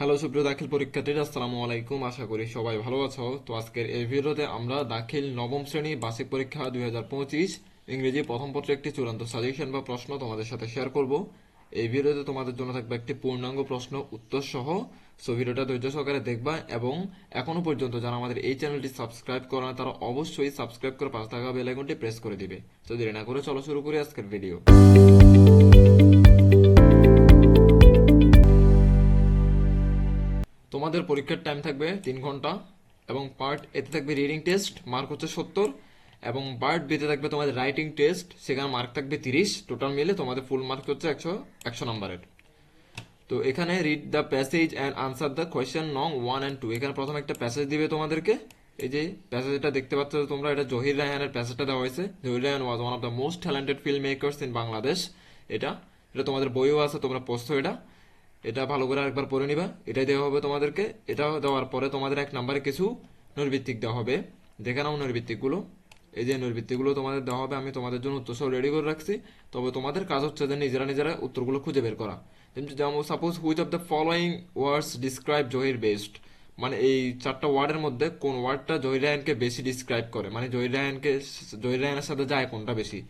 Hello সুপ্রিয় দাখিল পরীক্ষার্থীরা, আসসালামু আলাইকুম। আশা করি সবাই ভালো আছো। তো আজকের এই ভিডিওতে আমরা দাখিল নবম শ্রেণি বার্ষিক পরীক্ষা দুই হাজার পঁচিশ ইংরেজি প্রথম পত্রে একটি চূড়ান্ত সাজেশন বা প্রশ্ন তোমাদের সাথে শেয়ার করব। এই ভিডিওতে তোমাদের জন্য থাকবে একটি পূর্ণাঙ্গ প্রশ্ন উত্তর সহ। সো ভিডিওটা ধৈর্য সহকারে দেখবা এবং এখনও পর্যন্ত যারা আমাদের এই চ্যানেলটি সাবস্ক্রাইব করে না, তারা অবশ্যই সাবস্ক্রাইব করে পাশে থাকা বেল আইকনটি প্রেস করে দিবে। তো দেরি না করে চলো শুরু করি আজকের ভিডিও পরীক্ষার টাইম থাকবে তিন ঘণ্টা এবং পার্ট এতে থাকবে রিডিং টেস্ট মার্ক হচ্ছে সত্তর এবং পার্ট বিতে থাকবে তোমাদের রাইটিং টেস্ট সেখানে মার্ক থাকবে তিরিশ। টোটাল মিলে তোমাদের ফুল মার্ক হচ্ছে একশো একশো নম্বরের তো এখানে read the passage and answer the question নং ওয়ান অ্যান্ড টু এখানে প্রথম একটা প্যাসেজ দিবে তোমাদেরকে। এই যে প্যাসেজটা দেখতে পাচ্ছ তোমরা, এটা জহির রায়হানের প্যাসেজটা দেওয়া হয়েছে। Zahir Raihan was one of the most talented film makers in Bangladesh এটা এটা তোমাদের বইও আছে, তোমরা পড়ছো এটা। এটা ভালো করে আরেকবার পড়ে নিবা। এটাই দেওয়া হবে তোমাদেরকে। এটা দেওয়ার পরে তোমাদের এক নাম্বারে কিছু নৈর্ভিত্তিক দেওয়া হবে। দেখে নাও নৈর্ভিত্তিকগুলো এই যে নৈর্ভিত্তিকগুলো তোমাদের দেওয়া হবে, আমি তোমাদের জন্য উত্তর সব রেডি করে রাখছি। তবে তোমাদের কাজ হচ্ছে যে নিজেরা নিজেরা উত্তরগুলো খুঁজে বের করা। যেমন- suppose which of the following words describe Zahir best মানে এই চারটা ওয়ার্ডের মধ্যে কোন ওয়ার্ডটা জহির রায়নকে বেশি ডিসক্রাইব করে? মানে জহির রায়নকে জহির রায়নের সাথে যায় কোনটা বেশি?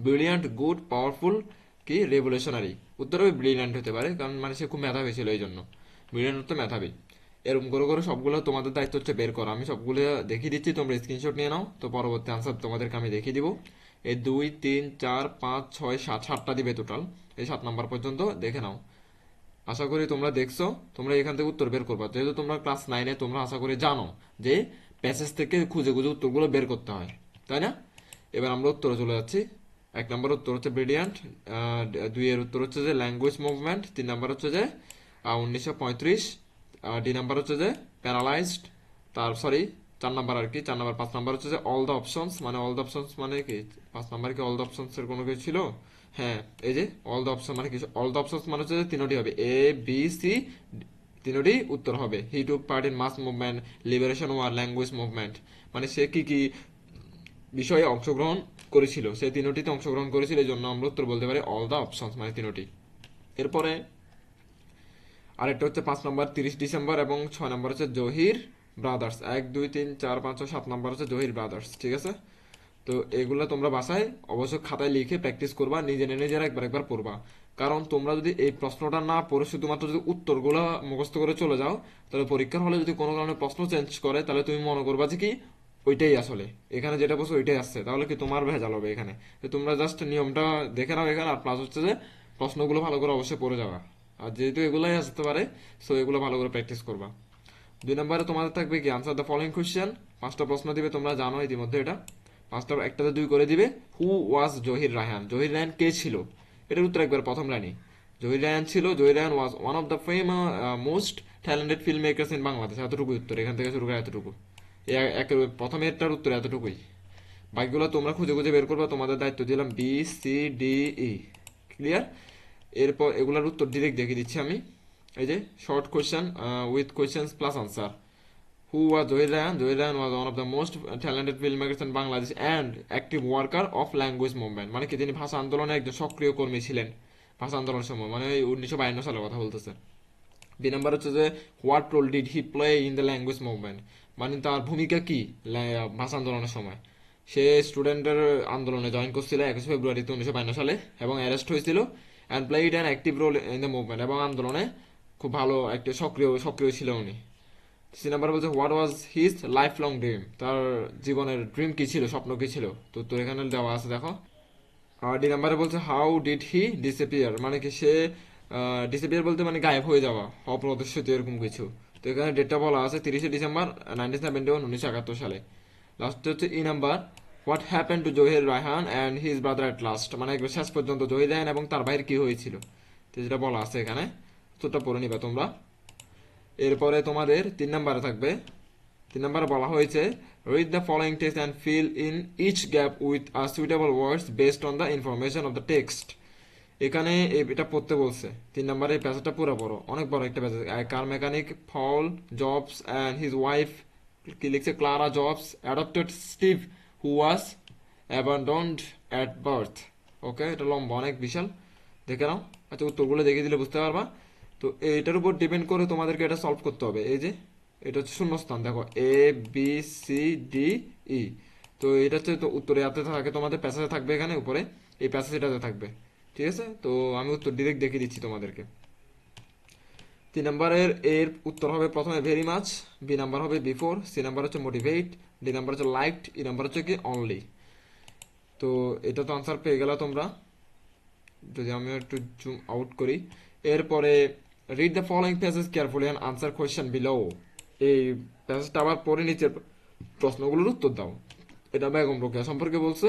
ব্রিলিয়ান্ট গুড পাওয়ারফুল কি রেভলিউশনারি উত্তর হবে ব্রিলিয়ান্ট হতে পারে, কারণ মানে সে খুব মেধাবী ছিল এই জন্য। ব্রিলিয়ান্ট তো মেধাবী। এরকম করে করে সবগুলো তোমাদের দায়িত্ব হচ্ছে বের করো। আমি সবগুলো দেখিয়ে দিচ্ছি, তোমরা স্ক্রিনশট নিয়ে নাও। তো পরবর্তী আনসার তোমাদেরকে আমি দেখিয়ে দিব। এই দুই, তিন, চার, পাঁচ, ছয়, সাত, সাতটা দিবে টোটাল এই সাত নাম্বার পর্যন্ত দেখে নাও। আশা করি তোমরা দেখছ, তোমরা এখান থেকে উত্তর বের করবা। যেহেতু তোমরা ক্লাস নাইনে তোমরা আশা করি জানো যে প্যাসেজ থেকে খুঁজে খুঁজে উত্তরগুলো বের করতে হয়। তাই না? এবার আমরা উত্তরে চলে যাচ্ছি। এক নম্বর উত্তর হচ্ছে ব্রিলিয়ান্ট দুই এর উত্তর হচ্ছে যে ল্যাঙ্গুয়েজ মুভমেন্ট তিন নম্বর হচ্ছে যে উনিশশো পঁয়ত্রিশ ডি নাম্বার হচ্ছে যে প্যারালাইজড তার সরি চার নাম্বার আর কি, চার নাম্বার, পাঁচ নাম্বার হচ্ছে যে অল দ্য অপশনস মানে অল দ্য অপশনস মানে কি, পাঁচ নাম্বার কি অল দ্য অপশনস এর কোনো কিছু ছিল? হ্যাঁ এই যে অল দ্য অপশন মানে কিছু অল দ্য অপশনস মানে হচ্ছে যে তিনটি হবে এ বি সি তিনটি উত্তর হবে। He took part in mass movement liberation war language movement মানে সে কি কি বিষয়ে অংশগ্রহণ করেছিল। সেই তিনটিতে অংশগ্রহণ করেছিল, এই জন্য আমরা উত্তর বলতে পারি অল দ্য অপশনস মানে তিনটি। এরপরে আরেকটা হচ্ছে পাঁচ নম্বর, তিরিশ ডিসেম্বর এবং ছয় নম্বর হচ্ছে জহির ব্রাদার্স। এক, দুই, তিন, চার, পাঁচ, ছয়, সাত নম্বর হচ্ছে জহির ব্রাদার্স, ঠিক আছে? তো এগুলো তোমরা বাসায় অবশ্যই খাতায় লিখে প্র্যাকটিস করবা, নিজে নিজেরা একবার একবার পড়বা। কারণ তোমরা যদি এই প্রশ্নটা না পড়ে, শুধুমাত্র যদি উত্তরগুলো মুখস্থ করে চলে যাও, তাহলে পরীক্ষার হলে যদি কোনো কারণে প্রশ্ন চেঞ্জ করে, তাহলে তুমি মনে করবা যে কি ওইটাই আসলে। এখানে যেটা বসে ওইটাই আসছে। তাহলে কি তোমার ভেজাল হবে এখানে? তোমরা জাস্ট নিয়মটা দেখে নাও এখানে, আর প্লাস হচ্ছে যে প্রশ্নগুলো ভালো করে অবশ্যই পড়ে যাবা। আর যেহেতু এগুলাই আসতে পারে সো এগুলো ভালো করে প্র্যাকটিস করবা। দুই নম্বরে তোমাদের থাকবে কি আনসার দ্য ফলোইং কোয়েশ্চেন পাঁচটা প্রশ্ন দিবে, তোমরা জানো ইতিমধ্যে এটা। পাঁচটা, একটাতে দুই করে দিবে। হু ওয়াজ জহির রায়হান জহির রায়হান কে ছিল? এটার উত্তর একবার প্রথম লাইনে। জহির রায়হান ছিল Zahir Raihan was one of the fame most talented film makers in Bangladesh এতটুকু উত্তর, এখান থেকে শুরু করে এতটুকু। প্রথমেরটার উত্তর এতটুকুই। বাকিগুলো তোমরা খুঁজে খুঁজে বের করবা, তোমাদের দায়িত্ব দিলাম B C D E clear এরপর এগুলোর উত্তর ডিরেক্ট দেখিয়ে দিচ্ছি আমি। এই যে short question with questions plus answer who was Zahir Raihan Zahir Raihan was one of the most talented film makers in Bangladesh and active worker of language movement মানে কি, তিনি ভাষা আন্দোলনে একজন সক্রিয় কর্মী ছিলেন। ভাষা আন্দোলনের সময় মানে উনিশশো বায়ান্ন সালের কথা বলতেছে। দুই নাম্বার হচ্ছে যে what role did he play in the language movement মানে তার ভূমিকা কি? ভাষা আন্দোলনের সময়। সে স্টুডেন্টের আন্দোলনে জয়েন করছিল একুশে ফেব্রুয়ারিতে উনিশশো বায়ান্ন সালে এবং অ্যারেস্ট হয়েছিল। And played an active role in the movement এবং আন্দোলনে খুব ভালো একটা সক্রিয় সক্রিয় ছিল উনি। সি নাম্বার বলছে what was his life long dream তার জীবনের ড্রিম কি ছিল, স্বপ্ন কি ছিল? তো তোর এখানে দেওয়া আছে, দেখো। আর ডি নাম্বারে বলছে হাউ ডিড হি ডিসঅ্যাপিয়ার মানে কি সে ডিসঅ্যাপিয়ার বলতে মানে গায়েব হয়ে যাওয়া অপ্রদর্শিত এরকম কিছু। তো এখানে ডেটটা বলা আছে তিরিশে ডিসেম্বর নাইনটিন সেভেন্টি ওয়ান উনিশশো একাত্তর সালে। লাস্টে হচ্ছে E number what happen to Zahir Raihan and his brother at last মানে শেষ পর্যন্ত জহির রায়হান এবং তার ভাইয়ের কী হয়েছিল? তো যেটা বলা আছে এখানে তোটা পড়ে নিবা তোমরা। এরপরে তোমাদের তিন নাম্বারে থাকবে। তিন নাম্বারে বলা হয়েছে read the following text and fill in each gap with a suitable words based on the information of the text এখানে এটা পড়তে বলছে। তিন নম্বরে এই প্যাসেজটা পুরো বড়, অনেক বড় একটা passage car mechanic? Paul Jobs and his wife কি লিখছে? Clara Jobs adopted Steve who was abandoned at birth okay এটা লম্বা, অনেক বিশাল। দেখে নাও। আচ্ছা উত্তরগুলো দেখে দিলে বুঝতে পারবা। তো এটার উপর ডিপেন্ড করে তোমাদেরকে এটা সলভ করতে হবে। এই যে, এটা হচ্ছে শূন্যস্থান। দেখো A B C D E তো এটা হচ্ছে তো উত্তরে এতে থাকে, তোমাদের প্যাসেজে থাকবে এখানে, উপরে। এই প্যাসেজ এটাতে থাকবে। ঠিক আছে? তো আমি উত্তর ডিরেক্ট দেখিয়ে দিচ্ছি তোমাদেরকে। তিন নম্বরের এর উত্তর হবে প্রথমে ভেরি মাছ বি নাম্বার হবে বিফোর সি নাম্বার হচ্ছে মোটিভেট ডি নাম্বার হচ্ছে লাইকড ই নাম্বার হচ্ছে কি অনলি তো এটা তো আনসার পেয়ে গেল তোমরা। যদি আমি একটু জুম আউট করি। এরপরে read the following passage carefully and answer question below এই প্যাসেজটা আবার পরে নিচের প্রশ্নগুলোর উত্তর দাও। এটা বেগম রোকেয়া সম্পর্কে বলছে।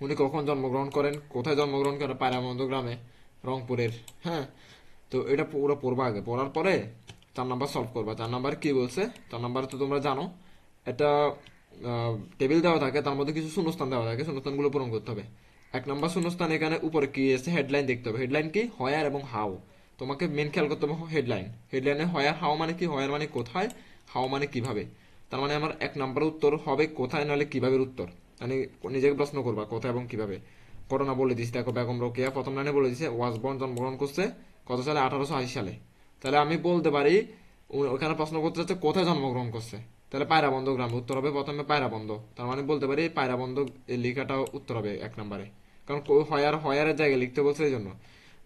উনি কখন জন্মগ্রহণ করেন? কোথায় জন্মগ্রহণ করেন? পায়রামন্দ গ্রামে, রংপুরের। হ্যাঁ? তো এটা পুরো পড়বা আগে। পড়ার পরে চার নাম্বার সলভ করবা। চার নাম্বার কি বলছে? চার নাম্বার তো তোমরা জানো। এটা টেবিল দেওয়া থাকে, তার মধ্যে কিছু শূন্যস্থান দেওয়া থাকে। শূন্যস্থানগুলো পূরণ করতে হবে। এক নম্বর শূন্যস্থান এখানে উপরে কি এসে হেডলাইন দেখতে হবে। হেডলাইন কি? হয়ার এবং হাও তোমাকে মেন খেয়াল করতে হবে হেডলাইন হেডলাইনে হয়ার হাও মানে কি? হয়ার মানে কোথায়? হাও মানে কীভাবে? তার মানে আমার এক নম্বর উত্তর হবে কোথায়? নাহলে কীভাবে উত্তর? মানে নিজেকে প্রশ্ন করবা কোথায় এবং কীভাবে? ঘটনা বলে দিচ্ছি দেখো বেগম রোকেয়া প্রথম লাইনে বলে দিচ্ছে ওয়াজবর্ন জন্মগ্রহণ করছে, কত সালে? আঠারোশো আশি সালে। তাহলে আমি বলতে পারি ওখানে প্রশ্ন করতে চাচ্ছে কোথায় জন্মগ্রহণ করছে? তাহলে পায়রাবন্ধ গ্রাম, উত্তর হবে প্রথমে পায়রাবন্ধ। তার মানে বলতে পারি, পায়রাবন্ধ লেখাটা উত্তর হবে এক নম্বরে। কারণ হয়ার হয়ারের জায়গায় লিখতে বলছে এই জন্য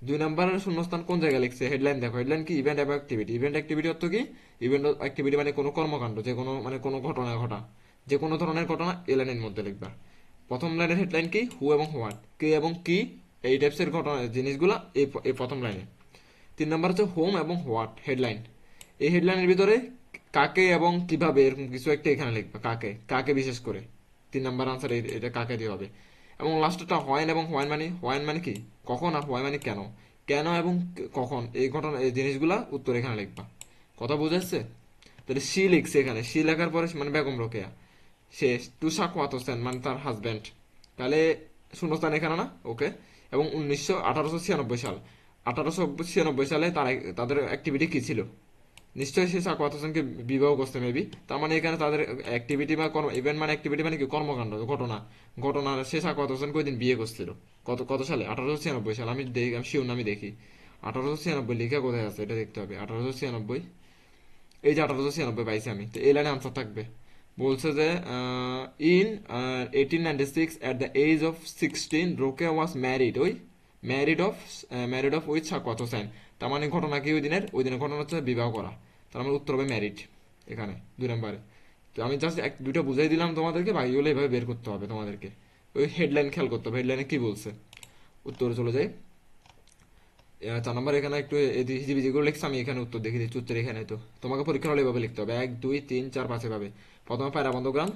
দুই নম্বরের শূন্যস্থান কোন জায়গায় লিখছে? হেডলাইন দেখো, হেডলাইন কি? ইভেন্ট এবং অ্যাক্টিভিটি ইভেন্ট অ্যাক্টিভিটি অর্থ কি? ইভেন্ট অ্যাক্টিভিটি মানে কোনো কর্মকাণ্ড যে কোনো মানে কোনো ঘটনা ঘটা। যে কোনো ধরনের ঘটনা এ লাইনের মধ্যে লিখবা। প্রথম লাইনের হেডলাইন কি? হু এবং হোয়াট কে এবং কি? এই টাইপসের ঘটনা, জিনিসগুলা এই প্রথম লাইনে। তিন নম্বর হচ্ছে হোম এবং হোয়াট হেডলাইন এই হেডলাইনের ভিতরে কাকে এবং কীভাবে, এরকম কিছু একটা এখানে লিখবা, কাকে কাকে বিশেষ করে। তিন নম্বর আনসার এটা কাকে দিয়ে হবে। এবং লাস্টটা হোয়াইন এবং হোয়াইন মানে হোয়াইন মানে কি? কখন আর হোয়াই মানে কেন? কেন এবং কখন? এই ঘটনা, এই জিনিসগুলা উত্তর এখানে লিখবা। কথা বুঝাচ্ছে তাহলে সি লিখছে এখানে। সি লেখার পরে মানে বেগম রোকেয়া। সে তুষাকুয়াত হোসেন মানে তার হাজব্যান্ড তাহলে শূন্যস্থান এখানে না? ওকে এবং উনিশশো আঠারোশো ছিয়ানব্বই সাল। আঠারোশো ছিয়ানব্বই সালে তার তাদের অ্যাক্টিভিটি কি ছিল? নিশ্চয়ই সে সাকুয়াত হোসেনকে বিবাহ করছে মেবি তার মানে এখানে তাদের অ্যাক্টিভিটি বা কর্ম ইভেন্ট মানে অ্যাক্টিভিটি মানে কি? কর্মকাণ্ড, ঘটনা। ঘটনা সে সাকুয়াত হোসেন কয়দিন বিয়ে করছিল? কত কত সালে? আঠারোশো ছিয়ানব্বই সাল। আমি দেখি আমি শিওর আমি দেখি। আঠারোশো ছিয়ানব্বই লেখা কোথায় আছে? এটা দেখতে হবে। আঠারোশো ছিয়ানব্বই এই যে আঠারোশো ছিয়ানব্বই পাইছি আমি। তো এই লাইনে আনসার থাকবে। বলছে যে in eighteen ninety six at the age of sixteen Rokeya was married ওই married of married of with Sakhawat Hossain. তার মানে ঘটনা কি ওই দিনের? ওই দিনের ঘটনা হচ্ছে বিবাহ করা। তার মানে উত্তর হবে ম্যারিড এখানে দুই নম্বরে। তো আমি জাস্ট এক দুটো বুঝাই দিলাম তোমাদেরকে বাকিগুলো এভাবে বের করতে হবে তোমাদেরকে। ওই হেডলাইন খেয়াল করতে হবে হেডলাইনে কি বলছে? উত্তরে চলে আহ, চার নম্বর এখানে একটু হিজিবি যেগুলো লিখছে, আমি এখানে উত্তর দেখে দিচ্ছি, উত্তর এখানে তো। তোমাকে পরীক্ষা হলে এভাবে লিখতে হবে। এক, দুই, তিন, চার, পাঁচ এভাবে। প্রথমে পায়রাবন্ধ গ্রাম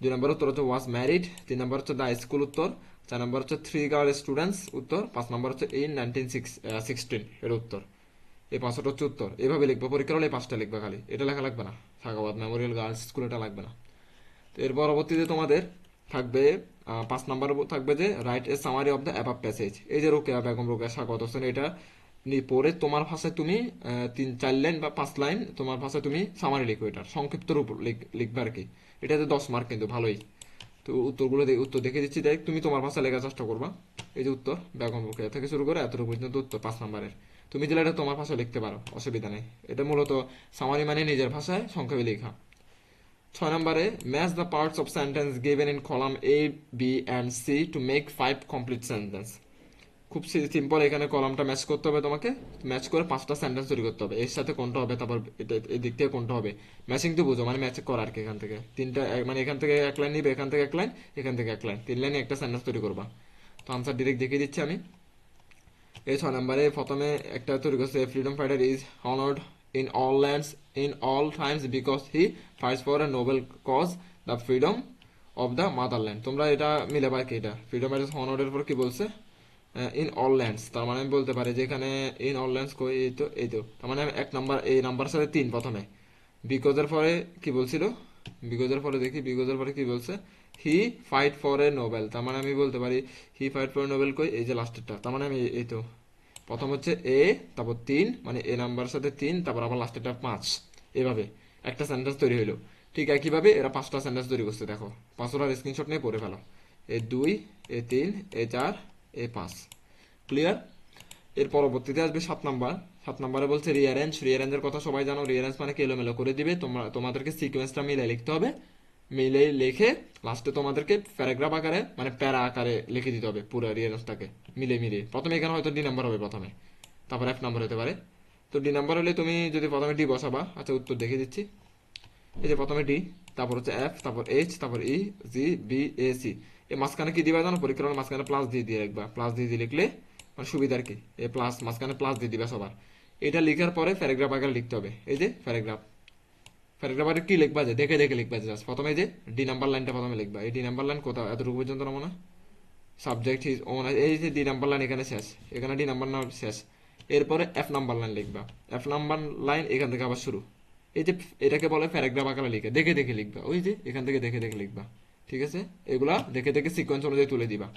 দুই নম্বর উত্তর হচ্ছে ওয়াজ ম্যারিড তিন নম্বর হচ্ছে দ্য স্কুল উত্তর, চার নম্বর হচ্ছে থ্রি গার্ল স্টুডেন্টস উত্তর, পাঁচ নম্বর হচ্ছে ইন নাইনটিন সিক্স সিক্সটিন এর উত্তর। এই পাঁচটা হচ্ছে উত্তর। এভাবে লিখব পরীক্ষা হলে পাঁচটা লিখবে খালি। এটা লেখা লাগবে না। সাগাবাদ মেমোরিয়াল গার্লস স্কুল এটা লাগবে না। তো এর পরবর্তীতে তোমাদের থাকবে পাঁচ নাম্বার থাকবে যে write a summary of the above passage এই যে রোকেয়া বেগম, রোকেয়া স্বাগত হোসেন এটা পরে তোমার ভাষায় তুমি তিন, চার লাইন বা পাঁচ লাইন তোমার ভাষায় তুমি সামারি লিখো এটার সংক্ষিপ্ত রূপ লিখ- লিখবে আর কি। এটাতে দশ মার্ক কিন্তু, ভালোই। তো উত্তরগুলো উত্তর দেখে দিচ্ছি, দেখ তুমি তোমার ভাষায় লেখার চেষ্টা করবা। এই যে উত্তর, বেগম রোকেয়া থেকে শুরু করে এতটুকু পর্যন্ত উত্তর পাঁচ নাম্বারের। তুমি এটা তোমার ভাষায় লিখতে পারো, অসুবিধা নেই। এটা মূলত সামারি মানে নিজের ভাষায় সংক্ষেপে লেখা। ছয় নম্বরে match the parts of sentence given in column A B and C to make five complete sentence খুব সিম্পল এখানে কলামটা ম্যাচ করতে হবে তোমাকে। ম্যাচ করে পাঁচটা সেন্টেন্স তৈরি করতে হবে। এর সাথে কোনটা হবে, তারপর এটা এই দিক থেকে কোনটা হবে। ম্যাচিং তো বুঝো মানে ম্যাচ করা আর কি এখান থেকে। তিনটা মানে এখান থেকে এক লাইন নিবে, এখান থেকে এক লাইন এখান থেকে এক লাইন তিন লাইনে একটা সেন্টেন্স তৈরি করবা। তো আনসার ডিরেক্ট দেখিয়ে দিচ্ছি আমি। এই ছয় নম্বরে প্রথমে একটা তৈরি করছে freedom fighter is honoured in all lands in all times because he fights for a noble cause the freedom of the motherland তোমরা এটা মিলে পাই কি এটা? ফ্রিডম ফাইটার অনার্ডের পর কি বলছে? ইন অল ল্যান্ডস তার মানে আমি বলতে পারি যে এখানে ইন অল ল্যান্ডস কই, এই তো এই তো। তার মানে আমি এক নাম্বার এই নাম্বার সাথে তিন প্রথমে। বিকজের পরে কি বলছিল? বিকজের পরে দেখি বিকজের পরে কি বলছে? He fight for a noble তার মানে আমি বলতে পারি he fight for a noble কই? এই যে লাস্টেরটা তার মানে আমি এই তো। প্রথম হচ্ছে এ তারপর তিন মানে এ নাম্বার সাথে তিন, তারপর আবার লাস্টেরটা পাঁচ। এভাবে একটা সেন্টেন্স তৈরি হইল। ঠিক একইভাবে এরা পাঁচটা সেন্টেন্স তৈরি করছে, দেখো। পাঁচটার স্ক্রিনশট নিয়ে পড়ে ফেলো। এ দুই এ তিন এ চার এ পাঁচ। ক্লিয়ার এর পরবর্তীতে আসবে সাত নাম্বার সাত নাম্বারে বলছে রিয়ারেঞ্জ রিয়ারেঞ্জের কথা সবাই জানো। রিয়ারেঞ্জ মানে কি এলোমেলো করে দিবে। তোমরা তোমাদেরকে সিকোয়েন্সটা মিলে লিখতে হবে। মিলে লিখে লাস্টে তোমাদেরকে প্যারাগ্রাফ আকারে মানে প্যারা আকারে লিখে দিতে হবে পুরো রিয়ারেঞ্জটাকে মিলে মিলে প্রথমে এখানে হয়তো ডি নাম্বার হবে প্রথমে, তারপর এফ নাম্বার হতে পারে। তো ডি নাম্বার হলে তুমি যদি প্রথমে ডি বসাবা আচ্ছা উত্তর দেখে দিচ্ছি। এই যে প্রথমে ডি তারপর হচ্ছে এফ তারপর এইচ তারপর ই জি বি এ সি এই মাঝখানে কি দিবা জানো? পরীক্ষার মাঝখানে প্লাস দিয়ে দিয়ে রাখবা। প্লাস দিয়ে দিয়ে লিখলে মানে সুবিধা আর কি? এই প্লাস মাঝখানে প্লাস দিয়ে দিবা সবার। এটা লিখার পরে প্যারাগ্রাফ আকারে লিখতে হবে। এই যে প্যারাগ্রাফ প্যারাগ্রাফ আরে কি লিখবা যে? দেখে দেখে লিখবা যে প্রথমে যে ডি নাম্বার লাইনটা প্রথমে লিখবা। এই ডি নাম্বার লাইন কোথাও এতটুকু পর্যন্ত না সাবজেক্ট হিজ ওন এই যে ডি নাম্বার লাইন এখানে শেষ। এখানে ডি নাম্বার নাম শেষ। এরপরে এফ নাম্বার লাইন লিখবা। এফ নাম্বার লাইন এখান থেকে আবার শুরু। এই যে এটাকে বলে প্যারাগ্রাফ আকারে লিখে। দেখে দেখে লিখবা। ওই যে এখান থেকে দেখে দেখে লিখবা। ঠিক আছে? এগুলা দেখে দেখে সিকোয়েন্স অনুযায়ী তুলে দিবা।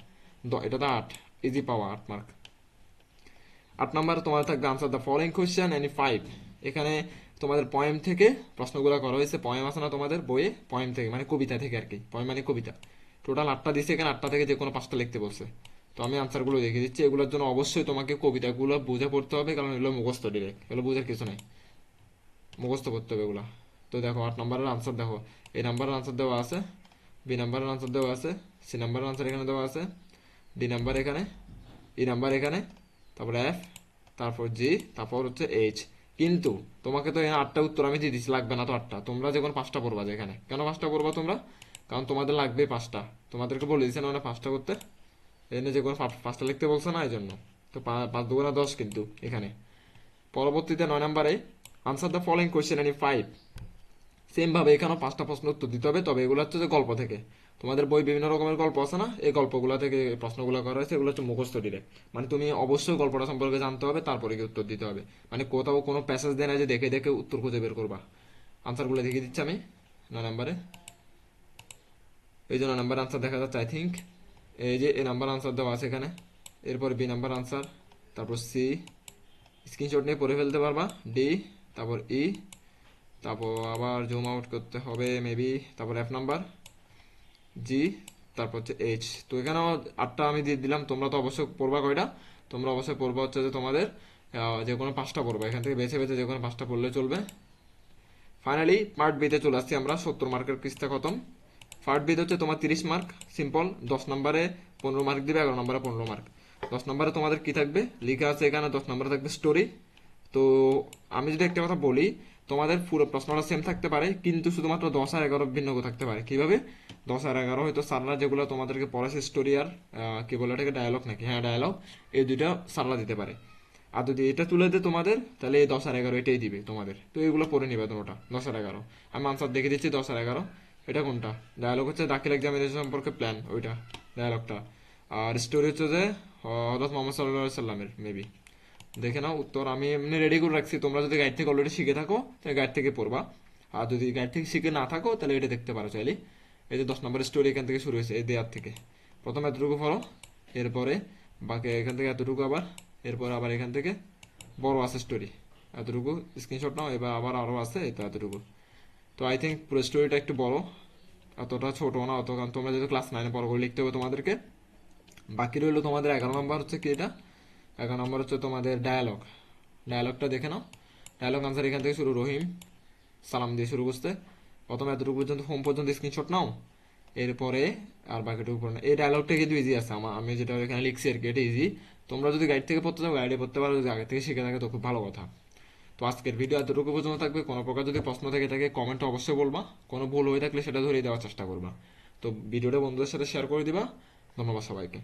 এটা তো আট। ইজি পাওয়া আট মার্ক আট নাম্বার তোমার থাকবে answer the following question any five এখানে তোমাদের পয়েম থেকে প্রশ্নগুলো করা হয়েছে। পয়েম আছে না তোমাদের? বইয়ে? পয়েম থেকে মানে কবিতা থেকে আর কি। পয়েম মানে কবিতা। টোটাল আটটা দিছে এখানে, আটটা থেকে যে কোনো পাঁচটা লিখতে বলছে। তো আমি আনসারগুলো দেখে দিচ্ছি। এগুলোর জন্য অবশ্যই তোমাকে কবিতাগুলো বুঝে পড়তে হবে, কারণ এগুলো মুখস্থ ডিরেক্ট এগুলো বুঝার কিছু নাই। মুখস্থ করতে হবে এগুলো। তো দেখো, আট নম্বরের আনসার দেখো। এই নাম্বারের আনসার দেওয়া আছে বি নাম্বারের আনসার দেওয়া আছে সি নাম্বারের আনসার এখানে দেওয়া আছে ডি নাম্বার এখানে ই নাম্বার এখানে, তারপর এফ তারপর জি তারপর হচ্ছে এইচ কিন্তু তোমাকে তো এখানে আটটা উত্তর আমি দিয়ে দিচ্ছি লাগবে না তো আটটা। তোমরা যখন পাঁচটা পড়বা যে এখানে। কেন পাঁচটা পড়বা তোমরা? কারণ তোমাদের লাগবে পাঁচটা। তোমাদেরকে বলে দিচ্ছে না মানে পাঁচটা করতে। এখানে যে কোনো পাঁচটা লিখতে বলছে না, এই জন্য। তো পাঁচ দুগুণা দশ কিন্তু এখানে। পরবর্তীতে নয় নম্বরে answer the following question any five same ভাবে এখানেও পাঁচটা প্রশ্ন উত্তর দিতে হবে, তবে এগুলো হচ্ছে যে গল্প থেকে। তোমাদের বই বিভিন্ন রকমের গল্প আছে না? এই গল্পগুলো থেকে প্রশ্নগুলো করা হয়েছে, এগুলো হচ্ছে মুখস্থ ডিরেক্ট মানে তুমি অবশ্যই গল্পটা সম্পর্কে জানতে হবে, তারপরে কি উত্তর দিতে হবে। মানে কোথাও কোনো প্যাসেজ দেয় না যে দেখে দেখে উত্তর খুঁজে বের করবা। আনসারগুলো দেখিয়ে দিচ্ছি আমি। নয় নাম্বারে। এই জন্য নাম্বার আনসার দেখা যাচ্ছে আই থিঙ্ক এই যে এই নাম্বার আনসার দেওয়া আছে এখানে। এরপর বি নাম্বার আনসার তারপর সি। স্ক্রিনশট নিয়ে পড়ে ফেলতে পারবা। ডি তারপর ই তারপর আবার জুম আউট করতে হবে মেবি তারপর এফ নাম্বার জি তারপর হচ্ছে এইচ তো এখানেও আটটা আমি দিয়ে দিলাম, তোমরা তো অবশ্যই পড়বা কয়টা? তোমরা অবশ্যই পড়বা হচ্ছে যে তোমাদের যে কোনো পাঁচটা পড়বা। এখান থেকে বেছে বেছে যে কোনো পাঁচটা পড়লে চলবে। ফাইনালি পার্ট বিতে চলে আসছি আমরা, সত্তর মার্কের কিস্তা খতম। পার্ট বিতে হচ্ছে তোমার তিরিশ মার্ক সিম্পল দশ নম্বরে পনেরো মার্ক দিবে, এগারো নম্বরে পনেরো মার্ক। দশ নম্বরে তোমাদের কি থাকবে? লেখা আছে এখানে, দশ নম্বরে থাকবে স্টোরি তো আমি যদি একটা কথা বলি তোমাদের পুরো প্রশ্নটা সেম থাকতে পারে, কিন্তু শুধুমাত্র দশ আর এগারো ভিন্ন থাকতে পারে। কীভাবে? দশ আর এগারো হয়তো স্যাররা যেগুলো তোমাদেরকে পড়াছে স্টোরি আর কি বলে এটাকে ডায়ালগ নাকি? হ্যাঁ ডায়ালগ এই দুইটা স্যাররা দিতে পারে। আর যদি এটা তুলে দেয় তোমাদের, তাহলে এই দশ আর এগারো এটাই দিবে তোমাদের। তো এগুলো পড়ে নিবে তোমরা, দশ আর এগারো। আমি আনসার দেখে দিচ্ছি দশ আর এগারো। এটা কোনটা? ডায়ালগ হচ্ছে দাখিল এক্সামিনেশন সম্পর্কে প্ল্যান ওইটা ডায়ালগটা আর স্টোরি হচ্ছে যে হজরত মোহাম্মদ সাল্লাহ সাল্লামের মেবি দেখে নাও উত্তর, আমি এমনি রেডি করে রাখছি। তোমরা যদি গাইড থেকে অলরেডি শিখে থাকো, তাহলে গাইড থেকে পড়বা। আর যদি গাইড থেকে শিখে না থাকো, তাহলে এটা দেখতে পারো চাইলে। এই যে দশ নম্বরের স্টোরি এখান থেকে শুরু হয়েছে, এই দেয়ার থেকে। প্রথমে এতটুকু পড়ো, এরপরে বাকি এখান থেকে এতটুকু আবার, এরপরে আবার এখান থেকে বড় আছে স্টোরি এতটুকু স্ক্রিনশট নাও, এবার আবার আরও আছে তো এতটুকু। তো আই থিঙ্ক পুরো স্টোরিটা একটু বড় অতটা ছোট না অত, কারণ তোমরা যেহেতু ক্লাস নাইনে পড়ো লিখতে হবে তোমাদেরকে। বাকি রইল তোমাদের এগারো নম্বর হচ্ছে কি এটা? এগারো নম্বর হচ্ছে তোমাদের ডায়ালগ ডায়ালগটা দেখে নাও। ডায়ালগ আনসার এখান থেকে শুরু। রহিম, সালাম দিয়ে শুরু করতে প্রথমে এতটুকু পর্যন্ত হোম পর্যন্ত স্ক্রিনশট নাও। এরপরে আর বাকিটুকু পড়ে না এই ডায়লগটা কিন্তু ইজি আছে। আমার আমি যেটা এখানে লিখছি আর কি, এটা ইজি তোমরা যদি গাইড থেকে পড়তে চাও গাইডে পড়তে পারো। যদি আগে থেকে শিখে থাকে, তো খুব ভালো কথা। তো আজকের ভিডিও এতটুকু পর্যন্ত থাকবে। কোনো প্রকার যদি প্রশ্ন থেকে থাকে কমেন্টে অবশ্যই বলবা। কোনো ভুল হয়ে থাকলে সেটা ধরিয়ে দেওয়ার চেষ্টা করবা। তো ভিডিওটা বন্ধুদের সাথে শেয়ার করে দিবা। ধন্যবাদ সবাইকে।